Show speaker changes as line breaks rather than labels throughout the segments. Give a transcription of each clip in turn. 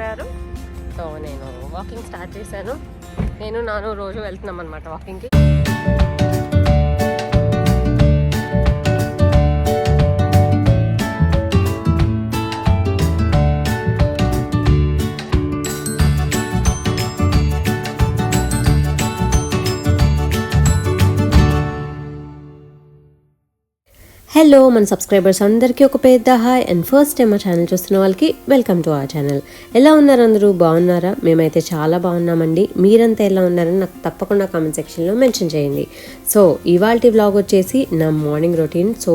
స్కూల్కి సో నేను walking start చేశాను. నేను నాను రోజు వెళ్తున్నాం అనమాట వాకింగ్కి హలో మన సబ్స్క్రైబర్స్ అందరికీ ఒక పెద్ద హాయ్ అండ్ ఫస్ట్ టైం మా ఛానల్ చూస్తున్న వాళ్ళకి వెల్కమ్ టు ఆ ఛానల్ ఎలా ఉన్నారు అందరూ? బాగున్నారా? మేమైతే చాలా బాగున్నామండి. మీరంతా ఎలా ఉన్నారని నాకు తప్పకుండా కామెంట్ సెక్షన్లో మెన్షన్ చేయండి. సో ఇవాళ వ్లాగ్ వచ్చేసి నా మార్నింగ్ రొటీన్ సో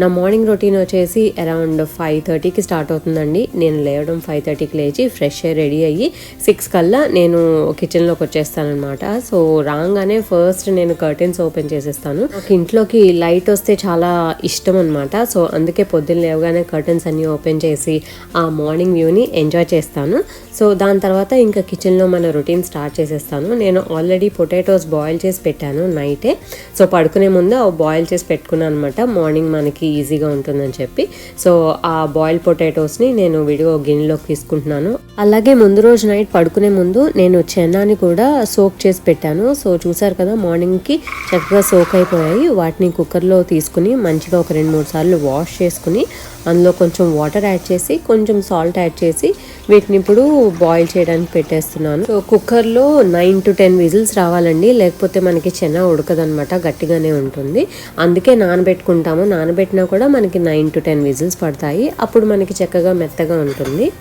నా మార్నింగ్ రొటీన్ వచ్చేసి అరౌండ్ ఫైవ్ థర్టీకి స్టార్ట్ అవుతుందండి. నేను లేవడం ఫైవ్ థర్టీకి లేచి ఫ్రెష్ అయ్యి రెడీ అయ్యి సిక్స్ కల్లా నేను కిచెన్లోకి వచ్చేస్తానమాట సో రాగానే ఫస్ట్ నేను కర్టెన్స్ ఓపెన్ చేసేస్తాను. నాకు ఇంట్లోకి లైట్ వస్తే చాలా ఇష్టం అనమాట సో అందుకే పొద్దున్న లేవగానే కర్టెన్స్ అన్నీ ఓపెన్ చేసి ఆ మార్నింగ్ వ్యూని ఎంజాయ్ చేస్తాను. సో దాని తర్వాత ఇంకా కిచెన్లో మన రొటీన్ స్టార్ట్ చేసేస్తాను. నేను ఆల్రెడీ పొటాటోస్ బాయిల్ చేసి పెట్టాను నైటే సో పడుకునే ముందు అవి బాయిల్ చేసి పెట్టుకున్నాను అనమాట మార్నింగ్ మనకి ఈజీగా ఉంటుందని చెప్పి. సో ఆ బాయిల్ పొటాటోస్ని నేను విడిగా గిన్నెలోకి తీసుకుంటున్నాను. అలాగే ముందు రోజు నైట్ పడుకునే ముందు నేను చెన్నాని కూడా సోక్ చేసి పెట్టాను. సో చూసారు కదా మార్నింగ్కి చక్కగా సోక్ అయిపోయాయి. వాటిని కుక్కర్లో తీసుకుని మంచిగా ఒక రెండు మూడు సార్లు వాష్ చేసుకుని అందులో కొంచెం వాటర్ యాడ్ చేసి కొంచెం సాల్ట్ యాడ్ చేసి వీటిని ఇప్పుడు బాయిల్ చేయడానికి పెట్టేస్తున్నాను. సో కుక్కర్లో నైన్ టు టెన్ విజిల్స్ రావాలండి. లేకపోతే మనకి చెన్న ఉడకదనమాట గట్టిగానే ఉంటుంది. అందుకే నానబెట్టుకుంటాము. నానబెట్టినా కూడా మనకి నైన్ టు టెన్ విజిల్స్ పడతాయి. అప్పుడు మనకి చక్కగా మెత్తగా ఉంటుంది.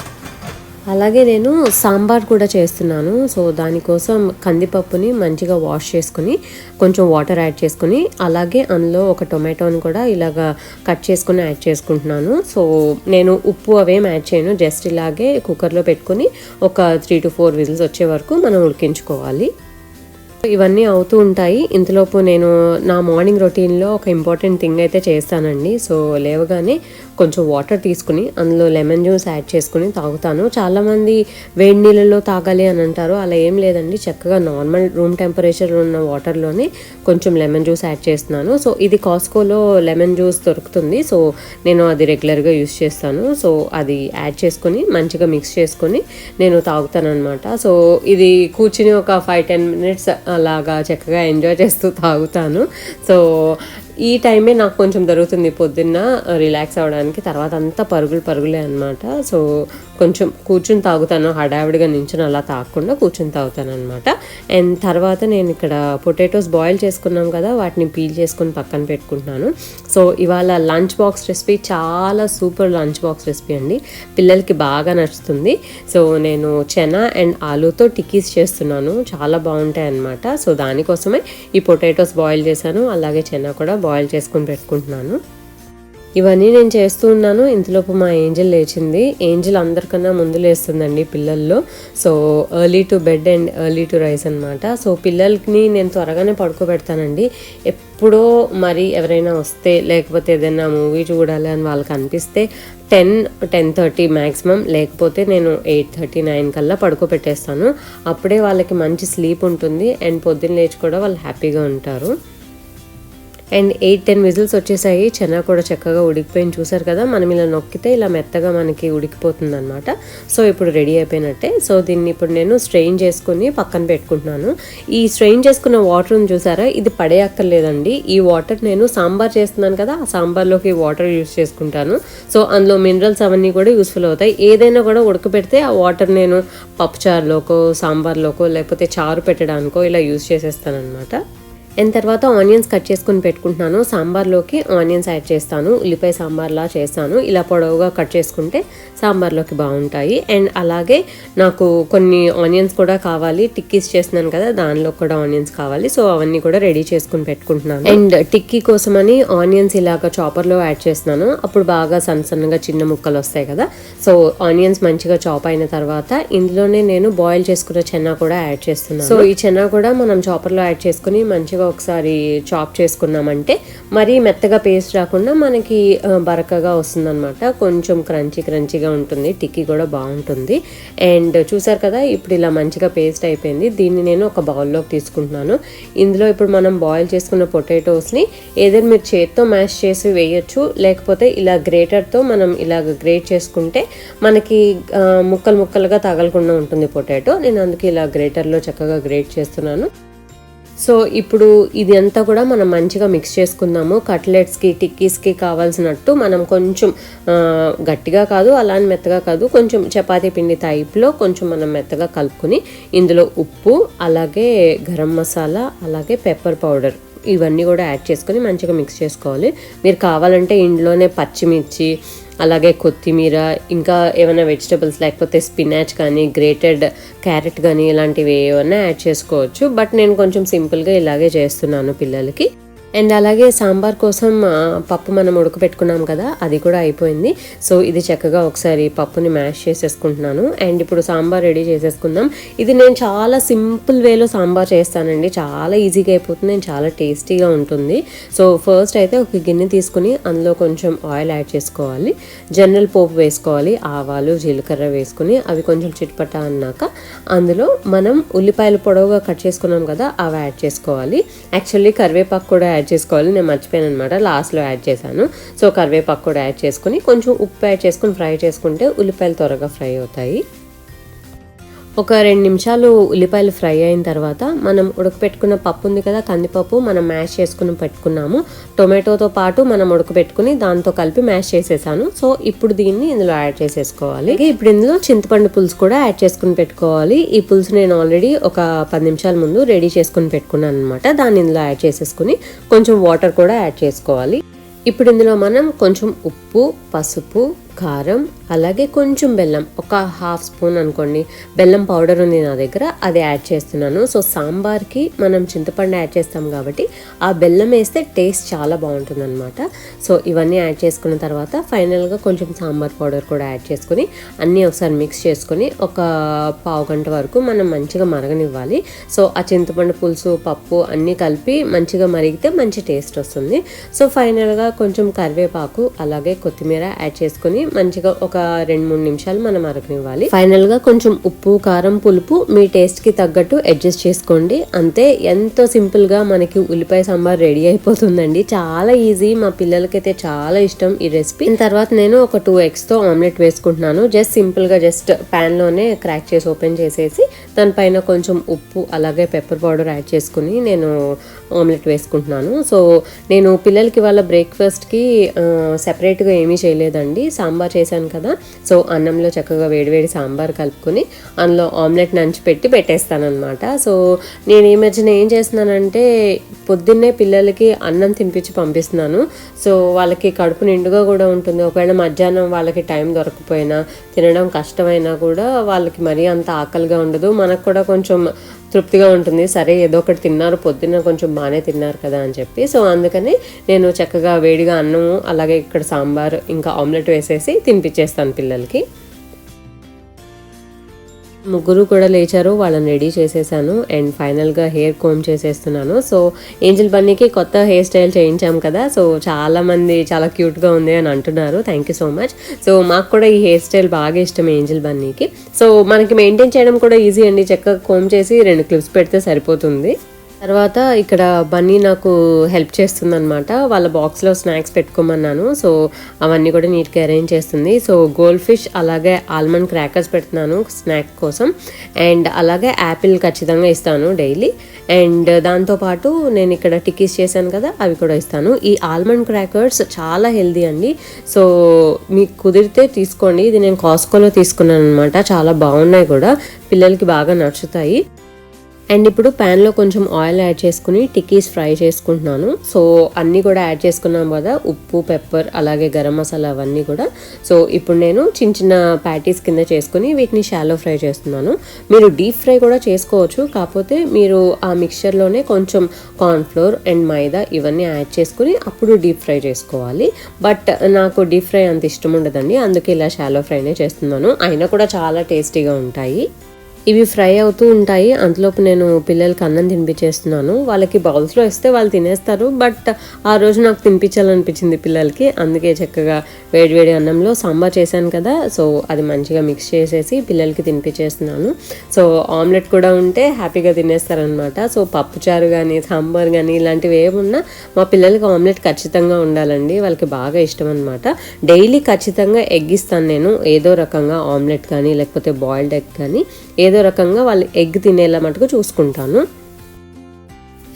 అలాగే నేను సాంబార్ కూడా చేస్తున్నాను. సో దానికోసం కందిపప్పుని మంచిగా వాష్ చేసుకుని కొంచెం వాటర్ యాడ్ చేసుకుని అలాగే అందులో ఒక టొమాటోని కూడా ఇలాగా కట్ చేసుకుని యాడ్ చేసుకుంటున్నాను. సో నేను ఉప్పు అవేం యాడ్ చేయను. జస్ట్ ఇలాగే కుక్కర్లో పెట్టుకుని ఒక త్రీ టు ఫోర్ విజిల్స్ వచ్చే వరకు మనం ఉడికించుకోవాలి. ఇవన్నీ అవుతూ ఉంటాయి. ఇంతలోపు నేను నా మార్నింగ్ రొటీన్లో ఒక ఇంపార్టెంట్ థింగ్ అయితే చేస్తానండి. సో లేవగానే కొంచెం వాటర్ తీసుకుని అందులో లెమన్ జ్యూస్ యాడ్ చేసుకుని తాగుతాను. చాలామంది వేడి నీళ్ళలో తాగాలి అని అంటారు. అలా ఏం లేదండి. చక్కగా నార్మల్ రూమ్ టెంపరేచర్ ఉన్న వాటర్లోనే కొంచెం లెమన్ జ్యూస్ యాడ్ చేస్తున్నాను. సో ఇది కాస్కోలో లెమన్ జ్యూస్ దొరుకుతుంది. సో నేను అది రెగ్యులర్గా యూస్ చేస్తాను. సో అది యాడ్ చేసుకొని మంచిగా మిక్స్ చేసుకొని నేను తాగుతాను అనమాట సో ఇది కూర్చుని ఒక ఫైవ్ టెన్ మినిట్స్ అలాగా చక్కగా ఎంజాయ్ చేస్తూ తాగుతాను. సో ఈ టైమే నాకు కొంచెం దొరుకుతుంది పొద్దున్న రిలాక్స్ అవ్వడానికి. తర్వాత అంతా పరుగులు పరుగులే అనమాట సో కొంచెం కూర్చుని తాగుతాను. హడావిడిగా నించుని అలా తాగకుండా కూర్చుని తాగుతాను అనమాట అండ్ తర్వాత నేను ఇక్కడ పొటాటోస్ బాయిల్ చేసుకున్నాం కదా వాటిని పీల్ చేసుకుని పక్కన పెట్టుకుంటున్నాను. సో ఇవాళ లంచ్ బాక్స్ రెసిపీ చాలా సూపర్ లంచ్ బాక్స్ రెసిపీ అండి. పిల్లలకి బాగా నచ్చుతుంది. సో నేను చెనా అండ్ ఆలూతో టిక్కీస్ చేస్తున్నాను. చాలా బాగుంటాయి అన్నమాట. సో దానికోసమే ఈ పొటాటోస్ బాయిల్ చేశాను. అలాగే చెనా కూడా బాయిల్ చేసుకుని పెట్టుకుంటున్నాను. ఇవన్నీ నేను చేస్తూ ఉన్నాను. ఇంతలోపు మా ఏంజల్ లేచింది. ఏంజల్ అందరికన్నా ముందు లేస్తుందండి పిల్లల్లో. So early to bed and early to rise అనమాట సో పిల్లలకి నేను త్వరగానే పడుకోబెడతానండి. ఎప్పుడో మరి ఎవరైనా వస్తే లేకపోతే ఏదైనా మూవీ చూడాలి అని వాళ్ళకి అనిపిస్తే టెన్ టెన్ థర్టీ మ్యాక్సిమం లేకపోతే నేను ఎయిట్ థర్టీ నైన్ కల్లా పడుకోబెట్టేస్తాను. అప్పుడే వాళ్ళకి మంచి స్లీప్ ఉంటుంది. అండ్ పొద్దున్న లేచి కూడా వాళ్ళు హ్యాపీగా ఉంటారు. అండ్ ఎయిట్ టెన్ విజిల్స్ వచ్చేసాయి. చెన్న కూడా చక్కగా ఉడికిపోయింది. చూసారు కదా మనం ఇలా నొక్కితే ఇలా మెత్తగా మనకి ఉడికిపోతుంది అనమాట సో ఇప్పుడు రెడీ అయిపోయినట్టే. సో దీన్ని ఇప్పుడు నేను స్ట్రెయిన్ చేసుకుని పక్కన పెట్టుకుంటున్నాను. ఈ స్ట్రెయిన్ చేసుకున్న వాటర్ని చూసారా? ఇది పడేయక్కర్లేదండి. ఈ వాటర్ నేను సాంబార్ చేస్తున్నాను కదా ఆ సాంబార్లోకి వాటర్ యూస్ చేసుకుంటాను. సో అందులో మినరల్స్ అవన్నీ కూడా యూస్ఫుల్ అవుతాయి. ఏదైనా కూడా ఉడకబెడితే ఆ వాటర్ నేను పప్పుచారులోకో సాంబార్లోకో లేకపోతే చారు పెట్టడానికో ఇలా యూస్ చేసేస్తాను అనమాట అండ్ తర్వాత ఆనియన్స్ కట్ చేసుకుని పెట్టుకుంటున్నాను. సాంబార్లోకి ఆనియన్స్ యాడ్ చేస్తాను. ఉల్లిపాయ సాంబార్లా చేస్తాను. ఇలా పొడవుగా కట్ చేసుకుంటే సాంబార్లోకి బాగుంటాయి. అండ్ అలాగే నాకు కొన్ని ఆనియన్స్ కూడా కావాలి. టిక్కీస్ చేస్తున్నాను కదా దానిలో కూడా ఆనియన్స్ కావాలి. సో అవన్నీ కూడా రెడీ చేసుకుని పెట్టుకుంటున్నాను. అండ్ టిక్కీ కోసమని ఆనియన్స్ ఇలాగ చాపర్లో యాడ్ చేస్తున్నాను. అప్పుడు బాగా సన్న సన్నగా చిన్న ముక్కలు వస్తాయి కదా. సో ఆనియన్స్ మంచిగా చాప్ అయిన తర్వాత ఇందులోనే నేను బాయిల్ చేసుకున్న చెన్నా కూడా యాడ్ చేస్తున్నాను. సో ఈ చెన్నా కూడా మనం చాపర్లో యాడ్ చేసుకుని మంచిగా ఒకసారి చాప్ చేసుకున్నామంటే మరీ మెత్తగా పేస్ట్ రాకుండా మనకి బరకగా వస్తుందన్నమాట. కొంచెం క్రంచీ క్రంచీగా ఉంటుంది టిక్కీ కూడా బాగుంటుంది. అండ్ చూసారు కదా ఇప్పుడు ఇలా మంచిగా పేస్ట్ అయిపోయింది. దీన్ని నేను ఒక బౌల్లోకి తీసుకుంటున్నాను. ఇందులో ఇప్పుడు మనం బాయిల్ చేసుకున్న పొటాటోస్ని ఏదైనా మీరు చేత్తో మ్యాష్ చేసి వేయచ్చు. లేకపోతే ఇలా గ్రేటర్తో మనం ఇలాగ గ్రేట్ చేసుకుంటే మనకి ముక్కలు ముక్కలుగా తగలకుండా ఉంటుంది పొటాటో. నేను అందుకే ఇలా గ్రేటర్లో చక్కగా గ్రేట్ చేస్తున్నాను. సో ఇప్పుడు ఇది అంతా కూడా మనం మంచిగా మిక్స్ చేసుకుందాము. కట్లెట్స్కి టిక్కీస్కి కావాల్సినట్టు మనం కొంచెం గట్టిగా కాదు అలానే మెత్తగా కాదు కొంచెం చపాతీ పిండి టైప్లో కొంచెం మనం మెత్తగా కలుపుకొని ఇందులో ఉప్పు అలాగే గరం మసాలా అలాగే పెప్పర్ పౌడర్ ఇవన్నీ కూడా యాడ్ చేసుకొని మంచిగా మిక్స్ చేసుకోవాలి. మీరు కావాలంటే ఇంట్లోనే పచ్చిమిర్చి అలాగే కొత్తిమీర ఇంకా ఏమైనా వెజిటబుల్స్ లేకపోతే స్పినాచ్ కానీ గ్రేటెడ్ క్యారెట్ కానీ ఇలాంటివి ఏమైనా యాడ్ చేసుకోవచ్చు. బట్ నేను కొంచెం సింపుల్గా ఇలాగే చేస్తున్నాను పిల్లలకి. అండ్ అలాగే సాంబార్ కోసం పప్పు మనం ఉడకపెట్టుకున్నాం కదా అది కూడా అయిపోయింది. సో ఇది చక్కగా ఒకసారి పప్పుని మ్యాష్ చేసేసుకుంటున్నాను. అండ్ ఇప్పుడు సాంబార్ రెడీ చేసేసుకుందాం. ఇది నేను చాలా సింపుల్ వేలో సాంబార్ చేస్తానండి. చాలా ఈజీగా అయిపోతుంది అండ్ చాలా టేస్టీగా ఉంటుంది. సో ఫస్ట్ అయితే ఒక గిన్నె తీసుకుని అందులో కొంచెం ఆయిల్ యాడ్ చేసుకోవాలి. జనరల్ పోపు వేసుకోవాలి. ఆవాలు జీలకర్ర వేసుకుని అవి కొంచెం చిట్పట అన్నాక అందులో మనం ఉల్లిపాయలు పొడవుగా కట్ చేసుకున్నాం కదా అవి యాడ్ చేసుకోవాలి. యాక్చువల్లీ కరివేపాకు కూడా యాడ్ యాడ్ చేసుకోవాలి. నేను మర్చిపోయాను అనమాట లాస్ట్లో యాడ్ చేశాను. సో కరివేపాకు కూడా యాడ్ చేసుకుని కొంచెం ఉప్పు యాడ్ చేసుకుని ఫ్రై చేసుకుంటే ఉల్లిపాయలు త్వరగా ఫ్రై అవుతాయి. ఒక రెండు నిమిషాలు ఉల్లిపాయలు ఫ్రై అయిన తర్వాత మనం ఉడకపెట్టుకున్న పప్పు ఉంది కదా కందిపప్పు మనం మ్యాష్ చేసుకుని పెట్టుకున్నాము. టొమాటోతో పాటు మనం ఉడకపెట్టుకుని దాంతో కలిపి మ్యాష్ చేసేసాను. సో ఇప్పుడు దీన్ని ఇందులో యాడ్ చేసేసుకోవాలి. ఇప్పుడు ఇందులో చింతపండు పులుసు కూడా యాడ్ చేసుకుని పెట్టుకోవాలి. ఈ పులుసు నేను ఆల్రెడీ ఒక పది నిమిషాల ముందు రెడీ చేసుకుని పెట్టుకున్నాను అనమాట దాన్ని ఇందులో యాడ్ చేసేసుకుని కొంచెం వాటర్ కూడా యాడ్ చేసుకోవాలి. ఇప్పుడు ఇందులో మనం కొంచెం ఉప్పు పసుపు కారం అలాగే కొంచెం బెల్లం. ఒక హాఫ్ స్పూన్ అనుకోండి. బెల్లం పౌడర్ ఉంది నా దగ్గర అది యాడ్ చేస్తున్నాను. సో సాంబార్కి మనం చింతపండు యాడ్ చేస్తాం కాబట్టి ఆ బెల్లం వేస్తే టేస్ట్ చాలా బాగుంటుంది అనమాట సో ఇవన్నీ యాడ్ చేసుకున్న తర్వాత ఫైనల్గా కొంచెం సాంబార్ పౌడర్ కూడా యాడ్ చేసుకుని అన్నీ ఒకసారి మిక్స్ చేసుకుని ఒక పావు గంట వరకు మనం మంచిగా మరగనివ్వాలి. సో ఆ చింతపండు పులుసు పప్పు అన్నీ కలిపి మంచిగా మరిగితే మంచి టేస్ట్ వస్తుంది. సో ఫైనల్గా కొంచెం కరివేపాకు అలాగే కొత్తిమీర యాడ్ చేసుకుని మంచిగా ఒక రెండు మూడు నిమిషాలు మనం మరగనివ్వాలి ఫైనల్గా కొంచెం ఉప్పు కారం పులుపు మీ టేస్ట్కి తగ్గట్టు అడ్జస్ట్ చేసుకోండి. అంతే ఎంతో సింపుల్గా మనకి ఉల్లిపాయ సాంబార్ రెడీ అయిపోతుందండి. చాలా ఈజీ మా పిల్లలకైతే చాలా ఇష్టం ఈ రెసిపీ తర్వాత నేను ఒక టూ ఎగ్స్తో ఆమ్లెట్ వేసుకుంటున్నాను. జస్ట్ సింపుల్గా జస్ట్ ప్యాన్లోనే క్రాక్ చేసి ఓపెన్ చేసేసి దానిపైన కొంచెం ఉప్పు అలాగే పెప్పర్ పౌడర్ యాడ్ చేసుకుని నేను ఆమ్లెట్ వేసుకుంటున్నాను. సో నేను పిల్లలకి వాళ్ళ బ్రేక్ఫాస్ట్కి సెపరేట్గా ఏమీ చేయలేదండి. సాంబార్ సాంబార్ చేశాను కదా. సో అన్నంలో చక్కగా వేడివేడి సాంబార్ కలుపుకొని అందులో ఆమ్లెట్ నంచి పెట్టి పెట్టేస్తానమాట సో నేను ఈ మధ్యన ఏం చేస్తున్నానంటే పొద్దున్నే పిల్లలకి అన్నం తినిపించి పంపిస్తున్నాను. సో వాళ్ళకి కడుపు నిండుగా కూడా ఉంటుంది. ఒకవేళ మధ్యాహ్నం వాళ్ళకి టైం దొరకపోయినా తినడం కష్టమైనా కూడా వాళ్ళకి మరీ అంత ఆకలిగా ఉండదు. మనకు కూడా కొంచెం తృప్తిగా ఉంటుంది. సరే ఏదో ఒకటి తిన్నారు పొద్దున్న కొంచెం బాగానే తిన్నారు కదా అని చెప్పి. సో అందుకని నేను చక్కగా వేడిగా అన్నము అలాగే ఇక్కడ సాంబార్ ఇంకా ఆమ్లెట్ వేసేసి తినిపించేస్తాను పిల్లలకి. ముగ్గురు కూడా లేచారు వాళ్ళని రెడీ చేసేసాను అండ్ ఫైనల్గా హెయిర్ కోమ్ చేసేస్తున్నాను. సో ఏంజిల్ బన్నీకి కొత్త హెయిర్ స్టైల్ చేయించాం కదా సో చాలామంది చాలా క్యూట్గా ఉంది అని అంటున్నారు. Thank you so much so మాకు కూడా ఈ హెయిర్ స్టైల్ బాగా ఇష్టం ఏంజిల్ బన్నీకి. సో మనకి మెయింటైన్ చేయడం కూడా ఈజీ అండి. చక్కగా కోమ్ చేసి రెండు క్లిప్స్ పెడితే సరిపోతుంది. తర్వాత ఇక్కడ బన్నీ నాకు హెల్ప్ చేస్తుందనమాట వాళ్ళ బాక్స్లో స్నాక్స్ పెట్టుకోమన్నాను. సో అవన్నీ కూడా నీట్గా అరేంజ్ చేస్తుంది. సో గోల్డ్ ఫిష్ అలాగే ఆల్మండ్ క్రాకర్స్ పెడుతున్నాను స్నాక్ కోసం. అండ్ అలాగే యాపిల్ ఖచ్చితంగా ఇస్తాను డైలీ. అండ్ దాంతోపాటు నేను ఇక్కడ టిక్కీస్ చేశాను కదా అవి కూడా ఇస్తాను. ఈ ఆల్మండ్ క్రాకర్స్ చాలా హెల్దీ అండి. సో మీకు కుదిరితే తీసుకోండి. ఇది నేను కాస్కోలో తీసుకున్నాను అనమాట చాలా బాగున్నాయి కూడా. పిల్లలకి బాగా నచ్చుతాయి. అండ్ ఇప్పుడు ప్యాన్లో కొంచెం ఆయిల్ యాడ్ చేసుకుని టిక్కీస్ ఫ్రై చేసుకుంటున్నాను. సో అన్నీ కూడా యాడ్ చేసుకున్నాం కదా ఉప్పు పెప్పర్ అలాగే గరం మసాలా అవన్నీ కూడా. సో ఇప్పుడు నేను చిన్న చిన్న ప్యాటీస్ కింద చేసుకుని వీటిని షాలో ఫ్రై చేస్తున్నాను. మీరు డీప్ ఫ్రై కూడా చేసుకోవచ్చు కాకపోతే మీరు ఆ మిక్చర్లోనే కొంచెం కార్న్ఫ్లోర్ అండ్ మైదా ఇవన్నీ యాడ్ చేసుకుని అప్పుడు డీప్ ఫ్రై చేసుకోవాలి. బట్ నాకు డీప్ ఫ్రై అంత ఇష్టం ఉండదండి అందుకే ఇలా షాలో ఫ్రైనే చేస్తున్నాను. అయినా కూడా చాలా టేస్టీగా ఉంటాయి. ఇవి ఫ్రై అవుతూ ఉంటాయి. అంతలోపు నేను పిల్లలకి అన్నం తినిపించేస్తున్నాను. వాళ్ళకి బౌల్స్లో ఇస్తే వాళ్ళు తినేస్తారు. బట్ ఆ రోజు నాకు తినిపించాలనిపించింది పిల్లలకి. అందుకే చక్కగా వేడివేడి అన్నంలో సాంబార్ చేశాను కదా. సో అది మంచిగా మిక్స్ చేసేసి పిల్లలకి తినిపించేస్తున్నాను. సో ఆమ్లెట్ కూడా ఉంటే హ్యాపీగా తినేస్తారనమాట. సో పప్పుచారు కానీ సాంబార్ కానీ ఇలాంటివి ఏమున్నా మా పిల్లలకి ఆమ్లెట్ ఖచ్చితంగా ఉండాలండి. వాళ్ళకి బాగా ఇష్టం అనమాట డైలీ ఖచ్చితంగా ఎగ్ ఇస్తాను నేను. ఏదో రకంగా ఆమ్లెట్ కానీ లేకపోతే బాయిల్డ్ ఎగ్ కానీ ఏదో రకంగా వాళ్ళు ఎగ్ తినేలా మటుకు చూసుకుంటాను.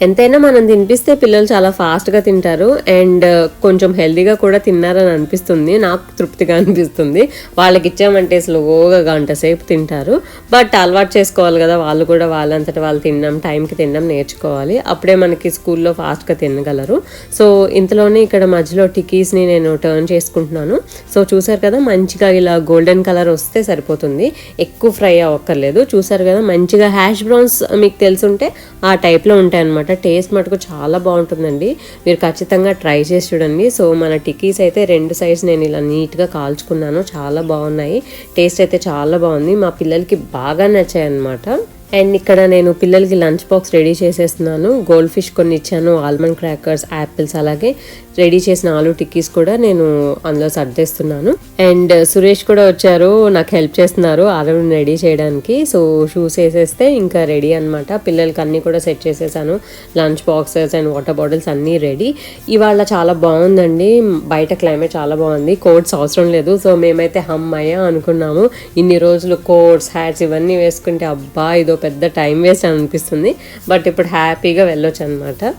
ఎంతైనా మనం తినిపిస్తే పిల్లలు చాలా ఫాస్ట్గా తింటారు. అండ్ uh, కొంచెం హెల్దీగా కూడా తిన్నారని అనిపిస్తుంది. నాకు తృప్తిగా అనిపిస్తుంది. వాళ్ళకి ఇచ్చామంటే స్లోగా గంట సేపు తింటారు. బట్ అలవాటు చేసుకోవాలి కదా. వాళ్ళు కూడా వాళ్ళంతటా వాళ్ళు తినడం టైంకి తినడం నేర్చుకోవాలి. అప్పుడే మనకి స్కూల్లో ఫాస్ట్గా తినగలరు. సో ఇంతలోనే ఇక్కడ మధ్యలో టికీస్ని నేను టర్న్ చేసుకుంటున్నాను. సో చూసారు కదా మంచిగా ఇలా గోల్డెన్ కలర్ వస్తే సరిపోతుంది. ఎక్కువ ఫ్రై అవ్వక్కర్లేదు. చూసారు కదా మంచిగా హ్యాష్ బ్రౌన్స్ మీకు తెలుసుంటే ఆ టైప్లో ఉంటాయి అనమాట టేస్ట్ మటుకు చాలా బాగుంటుందండి. మీరు ఖచ్చితంగా ట్రై చేసి చూడండి. సో మన టిక్కీస్ అయితే రెండు సైడ్స్ నేను ఇలా నీట్గా కాల్చుకున్నాను. చాలా బాగున్నాయి. టేస్ట్ అయితే చాలా బాగుంది. మా పిల్లలకి బాగా నచ్చాయి అనమాట అండ్ ఇక్కడ నేను పిల్లలకి లంచ్ బాక్స్ రెడీ చేసేస్తున్నాను. గోల్డ్ ఫిష్ కొన్ని ఇచ్చాను ఆల్మండ్ క్రాకర్స్ యాపిల్స్ అలాగే రెడీ చేసిన ఆలు టిక్కీస్ కూడా నేను అందులో సర్దేస్తున్నాను. అండ్ uh, సురేష్ కూడా వచ్చారు నాకు హెల్ప్ చేస్తున్నారు ఆలు రెడీ చేయడానికి. సో షూస్ వేసేస్తే ఇంకా రెడీ అనమాట పిల్లలకి అన్నీ కూడా సెట్ చేసేసాను. Lunch boxes and water bottles అన్నీ రెడీ. ఇవాళ చాలా బాగుందండి. బయట క్లైమేట్ చాలా బాగుంది. కోట్స్ అవసరం లేదు. సో మేమైతే హమ్మయ్య అనుకున్నాము. ఇన్ని రోజులు కోట్స్ హ్యాట్స్ ఇవన్నీ వేసుకుంటే అబ్బా ఇదో పెద్ద టైం వేస్ట్ అనిపిస్తుంది బట్ ఇప్పుడు హ్యాపీగా వెళ్ళొచ్చు అనమాట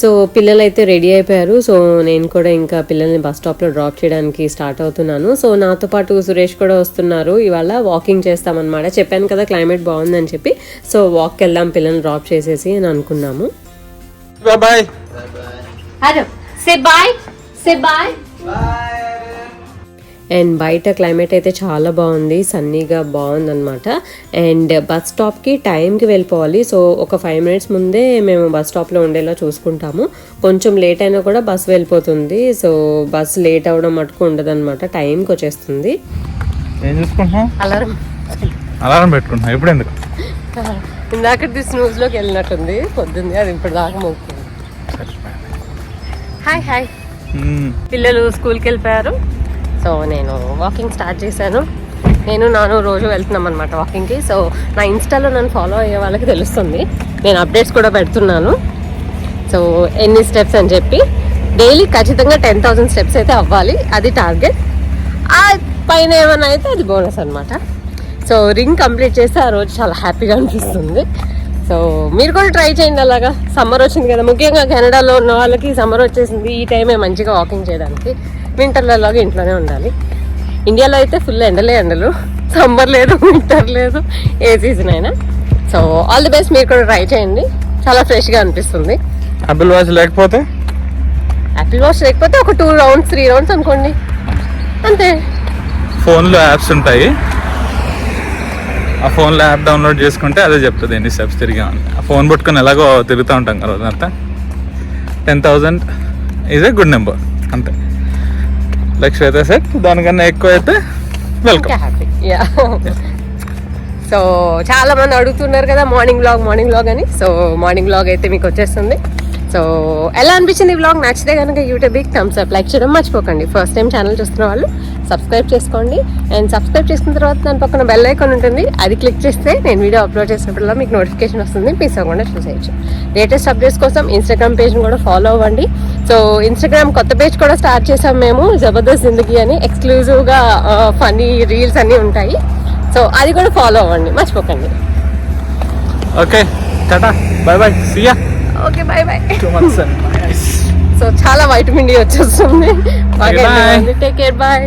సో పిల్లలు అయితే రెడీ అయిపోయారు. సో నేను కూడా ఇంకా పిల్లల్ని బస్ స్టాప్లో డ్రాప్ చేయడానికి స్టార్ట్ అవుతున్నాను. సో నాతో పాటు సురేష్ కూడా వస్తున్నారు. ఇవాళ వాకింగ్ చేస్తామన్నమాట. చెప్పాను కదా క్లైమేట్ బాగుందని చెప్పి. సో వాక్కి వెళ్దాం పిల్లల్ని డ్రాప్ చేసేసి అని అనుకున్నాము.
Bye
hello say bye say bye. And బయట క్లైమేట్ అయితే చాలా బాగుంది. సన్నీగా బాగుందన్నమాట. అండ్ బస్ స్టాప్కి టైంకి వెళ్ళిపోవాలి. సో ఒక ఫైవ్ మినిట్స్ ముందే మేము బస్ స్టాప్లో ఉండేలా చూసుకుంటాము. కొంచెం లేట్ అయినా కూడా బస్ వెళ్ళిపోతుంది. సో బస్ లేట్ అవ్వడం మటుకు ఉండదన్నమాట. టైంకి వచ్చేస్తుంది. అలారం.
అలారం ఇప్పుడు ఎందుకు?
ఇందాక స్నూజ్లోకి వెళ్ళినట్టుంది. పొద్దుంది అది ఇప్పుడు దాకా మోగుతుంది హాయ్ హాయ్. పిల్లలు స్కూల్కి వెళ్ళిపోయారు. సో నేను వాకింగ్ స్టార్ట్ చేశాను. నేను నాను రోజు వెళ్తున్నాం అనమాట వాకింగ్కి సో నా ఇన్స్టాలో నన్ను ఫాలో అయ్యే వాళ్ళకి తెలుస్తుంది. నేను అప్డేట్స్ కూడా పెడుతున్నాను. సో ఎన్ని స్టెప్స్ అని చెప్పి. డైలీ ఖచ్చితంగా టెన్ థౌసండ్ స్టెప్స్ అయితే అవ్వాలి. అది టార్గెట్ ఆ పైన ఏమైనా అయితే అది బోనస్ అనమాట సో రింగ్ కంప్లీట్ చేస్తే ఆ రోజు చాలా హ్యాపీగా అనిపిస్తుంది. సో మీరు కూడా ట్రై చేయండి అలాగా. సమ్మర్ వచ్చింది కదా. ముఖ్యంగా కెనడాలో ఉన్న వాళ్ళకి సమ్మర్ వచ్చేసింది. ఈ టైమే మంచిగా వాకింగ్ చేయడానికి. వింటర్లలోగా ఇంట్లోనే ఉండాలి. ఇండియాలో అయితే ఫుల్ ఎండలే ఎండలు. సమ్మర్ లేదు వింటర్ లేదు. ఏ సీజన్ అయినా. సో ఆల్ ది బెస్ట్ మీరు కూడా ట్రై చేయండి. చాలా ఫ్రెష్గా అనిపిస్తుంది.
యాపిల్ వాచ్ లేకపోతే?
యాపిల్ వాష్ లేకపోతే ఒక టూ రౌండ్స్ త్రీ రౌండ్స్ అనుకోండి. అంతే.
ఫోన్లో యాప్స్ ఉంటాయి. ఆ ఫోన్లో యాప్ డౌన్లోడ్ చేసుకుంటే అదే చెప్తుంది ఎన్ని స్టెప్స్ తిరిగామని ఆ ఫోన్ పట్టుకొని ఎలాగో తిరుగుతూ ఉంటాం కదా అంత ten thousand is a good number అంతే. లక్ష అయితే సెట్ దానికన్నా ఎక్కువ అయితే వెల్కమ్
సో చాలా మంది అడుగుతున్నారు కదా మార్నింగ్ బ్లాగ్ మార్నింగ్ బ్లాగ్ అని. సో మార్నింగ్ బ్లాగ్ అయితే మీకు వచ్చేస్తుంది. సో ఎలా అనిపించింది ఈ బ్లాగ్ నచ్చితే కనుక యూట్యూబ్కి థమ్స్ అప్ లైక్ చేయడం మర్చిపోకండి. ఫస్ట్ టైం ఛానల్ చూస్తున్న వాళ్ళు సబ్స్క్రైబ్ చేసుకోండి. అండ్ సబ్స్క్రైబ్ చేసుకున్న తర్వాత దాని పక్కన బెల్ ఐకాన్ ఉంటుంది. అది క్లిక్ చేస్తే నేను వీడియో అప్లోడ్ చేసినప్పుడల్లా మీకు నోటిఫికేషన్ వస్తుంది. మిస్ అవ్వకుండా చూసేయచ్చు. లేటెస్ట్ అప్డేట్స్ కోసం ఇన్స్టాగ్రామ్ పేజ్ని కూడా ఫాలో అవ్వండి. సో ఇన్స్టాగ్రామ్ కొత్త పేజ్ కూడా స్టార్ట్ చేసాం మేము జబర్దస్త్ జిందగీ అని. ఎక్స్క్లూజివ్గా ఫనీ రీల్స్ అన్నీ ఉంటాయి. సో అది కూడా ఫాలో అవ్వండి. మర్చిపోకండి.
Okay tata bye bye see ya
okay bye bye
two months
so చాలా వైటమిన్ డి వచ్చేస్తుంది.
Bye.
Take care bye